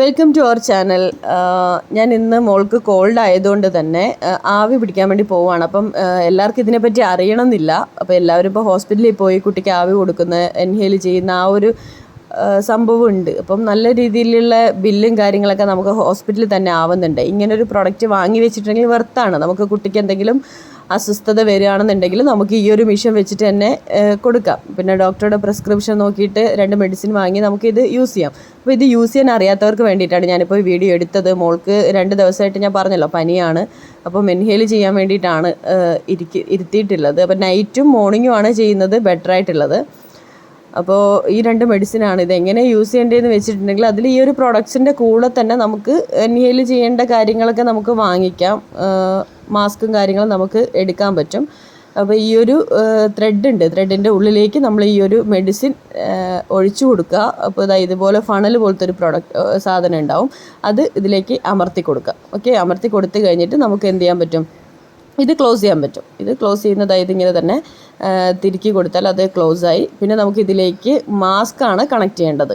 Welcome to our channel. ഞാൻ ഇന്ന് മോൾക്ക് കോൾഡ് ആയതുകൊണ്ട് തന്നെ ആവി പിടിക്കാൻ വേണ്ടി പോവുകയാണ് അപ്പം എല്ലാവർക്കും ഇതിനെപ്പറ്റി അറിയണമെന്നില്ല. അപ്പോൾ എല്ലാവരും ഇപ്പോൾ ഹോസ്പിറ്റലിൽ പോയി കുട്ടിക്ക് ആവി കൊടുക്കുന്ന എൻഹേൽ ചെയ്യുന്ന ആ ഒരു ആ, സംഭവം ഉണ്ട് അപ്പം നല്ല രീതിയിലുള്ള ബില്ലും കാര്യങ്ങളൊക്കെ നമുക്ക് ഹോസ്പിറ്റലിൽ തന്നെ ആവുന്നുണ്ട്. ഇങ്ങനൊരു പ്രൊഡക്റ്റ് വാങ്ങി വെച്ചിട്ടുണ്ടെങ്കിൽ വെർത്താണ് നമുക്ക് കുട്ടിക്ക് എന്തെങ്കിലും അസ്വസ്ഥത വരികയാണെന്നുണ്ടെങ്കിൽ നമുക്ക് ഈ ഒരു മിഷൻ വെച്ചിട്ട് തന്നെ കൊടുക്കാം. പിന്നെ ഡോക്ടറുടെ പ്രിസ്ക്രിപ്ഷൻ നോക്കിയിട്ട് രണ്ട് മെഡിസിൻ വാങ്ങി നമുക്കിത് യൂസ് ചെയ്യാം. അപ്പോൾ ഇത് യൂസ് ചെയ്യാൻ അറിയാത്തവർക്ക് വേണ്ടിയിട്ടാണ് ഞാനിപ്പോൾ വീഡിയോ എടുത്തത്. മോൾക്ക് രണ്ട് ദിവസമായിട്ട് ഞാൻ പറഞ്ഞല്ലോ പനിയാണ്. അപ്പോൾ മെൻഹേൽ ചെയ്യാൻ വേണ്ടിയിട്ടാണ് ഇരിക്കി ഇരുത്തിയിട്ടുള്ളത്. അപ്പോൾ നൈറ്റും മോർണിംഗും ആണ് ചെയ്യുന്നത് ബെറ്റർ ആയിട്ടുള്ളത്. അപ്പോൾ ഈ രണ്ട് മെഡിസിനാണ് ഇത് എങ്ങനെ യൂസ് ചെയ്യേണ്ടതെന്ന് വെച്ചിട്ടുണ്ടെങ്കിൽ അതിൽ ഈ ഒരു പ്രൊഡക്ട്സിന്റെ കൂടെ തന്നെ നമുക്ക് എൻഹേൽ ചെയ്യേണ്ട കാര്യങ്ങളൊക്കെ നമുക്ക് വാങ്ങിക്കാം. മാസ്കും കാര്യങ്ങളും നമുക്ക് എടുക്കാൻ പറ്റും. അപ്പോൾ ഈ ഒരു ത്രെഡ് ഉണ്ട്. ത്രെഡിന്റെ ഉള്ളിലേക്ക് നമ്മൾ ഈ ഒരു മെഡിസിൻ ഒഴിച്ചു കൊടുക്കുക. അപ്പോൾ ഇതാ ഇതുപോലെ ഫണൽ പോലത്തെ ഒരു പ്രൊഡക്റ്റ് സാധനം ഉണ്ടാവും. അത് ഇതിലേക്ക് അമർത്തി കൊടുക്കുക. ഓക്കെ അമർത്തി കൊടുത്തു കഴിഞ്ഞിട്ട് നമുക്ക് എന്ത് ചെയ്യാൻ പറ്റും? ഇത് ക്ലോസ് ചെയ്യാൻ പറ്റും. ഇത് ക്ലോസ് ചെയ്യുന്നതായത് ഇങ്ങനെ തന്നെ. തിരുക്കി കൊടുത്താൽ അത് ക്ലോസ് ആയി. പിന്നെ നമുക്ക് ഇതിലേക്ക് മാസ്ക് ആണ് കണക്ട് ചെയ്യേണ്ടത്.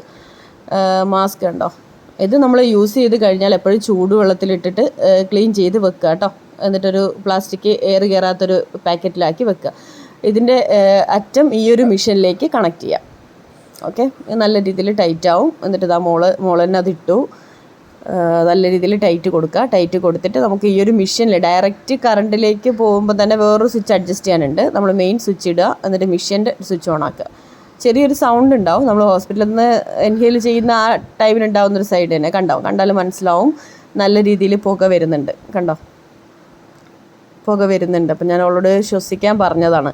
മാസ്ക് ഉണ്ടോ? ഇത് നമ്മൾ യൂസ് ചെയ്ത് കഴിഞ്ഞാൽ എപ്പോഴും ചൂടുവെള്ളത്തിലിട്ടിട്ട് ക്ലീൻ ചെയ്ത് വെക്കുക കേട്ടോ. എന്നിട്ടൊരു പ്ലാസ്റ്റിക് എയർ കയറാത്തൊരു പാക്കറ്റിലാക്കി വെക്കുക. ഇതിന്റെ അറ്റം ഈ ഒരു മിഷനിലേക്ക് കണക്ട് ചെയ്യാം. ഓക്കെ നല്ല രീതിയിൽ ടൈറ്റ് ആവും. എന്നിട്ട് ഇതാ മോൾ മോളന്നെ അതിട്ടു. നല്ല രീതിയിൽ ടൈറ്റ് കൊടുക്കുക. ടൈറ്റ് കൊടുത്തിട്ട് നമുക്ക് ഈ ഒരു മെഷീനിൽ ഡയറക്റ്റ് കറണ്ടിലേക്ക് പോകുമ്പോൾ തന്നെ വേറൊരു സ്വിച്ച് അഡ്ജസ്റ്റ് ചെയ്യാനുണ്ട്. നമ്മൾ മെയിൻ സ്വിച്ച് ഇടുക എന്നിട്ട് മെഷീന്റെ സ്വിച്ച് ഓൺ ആക്കുക. ചെറിയൊരു സൗണ്ട് ഉണ്ടാവും. നമ്മൾ ഹോസ്പിറ്റലിൽ നിന്ന് എൻഹേൽ ചെയ്യുന്ന ആ ടൈമിൽ ഉണ്ടാവുന്ന ഒരു സൈഡ് തന്നെ കണ്ടാവും. കണ്ടാലും മനസ്സിലാവും നല്ല രീതിയിൽ പുക വരുന്നുണ്ട്. കണ്ടോ? പുക വരുന്നുണ്ട്. അപ്പം ഞാൻ അവളോട് ശ്വസിക്കാൻ പറഞ്ഞതാണ്.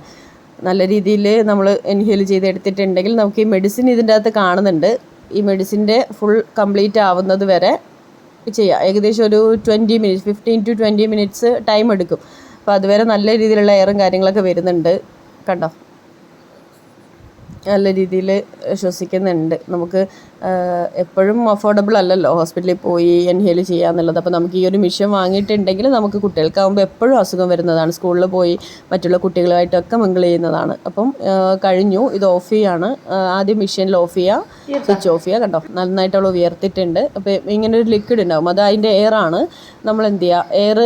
നല്ല രീതിയിൽ നമ്മൾ എൻഹേൽ ചെയ്ത് എടുത്തിട്ടുണ്ടെങ്കിൽ നമുക്ക് ഈ മെഡിസിൻ ഇതിന്റെ അകത്ത് കാണുന്നുണ്ട്. ഈ മെഡിസിന്റെ ഫുൾ കംപ്ലീറ്റ് ആവുന്നത് വരെ ചെയ്യാം. ഏകദേശം ഒരു twenty minutes fifteen to twenty minutes time എടുക്കും. അപ്പോൾ അതുവരെ നല്ല രീതിയിലുള്ള എയറും കാര്യങ്ങളൊക്കെ വരുന്നുണ്ട്. കണ്ടോ? നല്ല രീതിയിൽ ശ്വസിക്കുന്നുണ്ട്. നമുക്ക് എപ്പോഴും അഫോർഡബിൾ അല്ലല്ലോ. ഹോസ്പിറ്റലിൽ പോയി എൻഹേൽ ചെയ്യാന്നുള്ളത് അപ്പോൾ നമുക്ക് ഈ ഒരു മിഷൻ വാങ്ങിയിട്ടുണ്ടെങ്കിൽ നമുക്ക് കുട്ടികൾക്കാവുമ്പോൾ എപ്പോഴും അസുഖം വരുന്നതാണ്. സ്കൂളിൽ പോയി മറ്റുള്ള കുട്ടികളുമായിട്ടൊക്കെ മിങ്കിൾ ചെയ്യുന്നതാണ്. അപ്പം കഴിഞ്ഞു. ഇത് ഓഫ് ചെയ്യാണ്. ആദ്യം മിഷനിൽ ഓഫ് ചെയ്യുക സ്വിച്ച് ഓഫ് ചെയ്യുക കണ്ടോ? നന്നായിട്ട് അവൾ ഉയർത്തിയിട്ടുണ്ട്. അപ്പോൾ ഇങ്ങനെ ഒരു ലിക്വിഡ് ഉണ്ടാവും. അത് അതിന്റെ എയറാണ് നമ്മൾ എന്ത് ചെയ്യുക? എയർ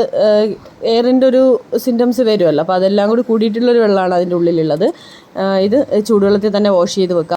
എയറിന്റെ ഒരു സിംറ്റംസ് വരുമല്ലോ. അപ്പോൾ അതെല്ലാം കൂടി കൂടിയിട്ടുള്ളൊരു വെള്ളമാണ് അതിന്റെ ഉള്ളിലുള്ളത്. ഇത് ചൂടുവെള്ളത്തിൽ തന്നെ വാഷ് ചെയ്ത് വെക്കുക.